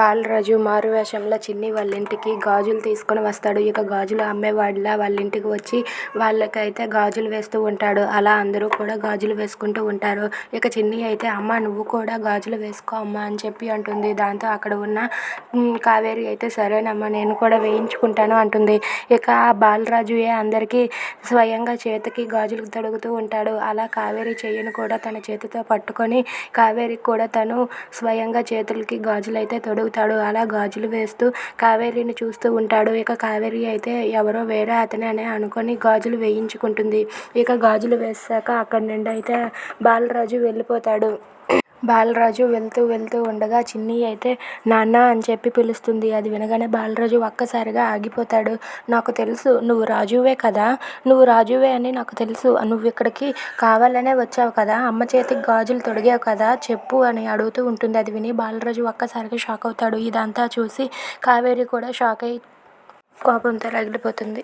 బాలరాజు మారువేషంలో చిన్ని వాళ్ళింటికి గాజులు తీసుకొని వస్తాడు. ఇక గాజులు అమ్మేవాడిలా వాళ్ళింటికి వచ్చి వాళ్ళకైతే గాజులు వేస్తూ ఉంటాడు. అలా అందరూ కూడా గాజులు వేసుకుంటూ ఉంటారు. ఇక చిన్ని అయితే అమ్మ నువ్వు కూడా గాజులు వేసుకో అమ్మ అని చెప్పి అంటుంది. దాంతో అక్కడ ఉన్న కావేరి అయితే సరేనమ్మా నేను కూడా వేయించుకుంటాను అంటుంది. ఇక ఆ బాలరాజుయే అందరికీ స్వయంగా చేతికి గాజులు తొడుగుతూ ఉంటాడు. అలా కావేరి చెయ్యిని కూడా తన చేతితో పట్టుకొని కావేరికి కూడా తను స్వయంగా చేతులకి గాజులు అయితే అడుగుతాడు. అలా గాజులు వేస్తూ కావేరిని చూస్తూ ఉంటాడు. ఇక కావేరి అయితే ఎవరో వేరే అతనే అని అనుకొని గాజులు వేయించుకుంటుంది. ఇక గాజులు వేసాక అక్కడి నుండి అయితే బాలరాజు వెళ్ళిపోతాడు. బాలరాజు వెళ్తూ వెళ్తూ ఉండగా చిన్ని అయితే నాన్న అని చెప్పి పిలుస్తుంది. అది వినగానే బాలరాజు ఒక్కసారిగా ఆగిపోతాడు. నాకు తెలుసు నువ్వు రాజువే కదా. నువ్వు రాజువే అని నాకు తెలుసు. నువ్వు ఇక్కడికి కావాలనే వచ్చావు కదా. అమ్మ చేతికి గాజులు తొడిగావు కదా. చెప్పు అని అడుగుతూ ఉంటుంది. అది విని బాలరాజు ఒక్కసారిగా షాక్ అవుతాడు. ఇదంతా చూసి కావేరి కూడా షాక్ అయి కోపంతో రగిలిపోతుంది.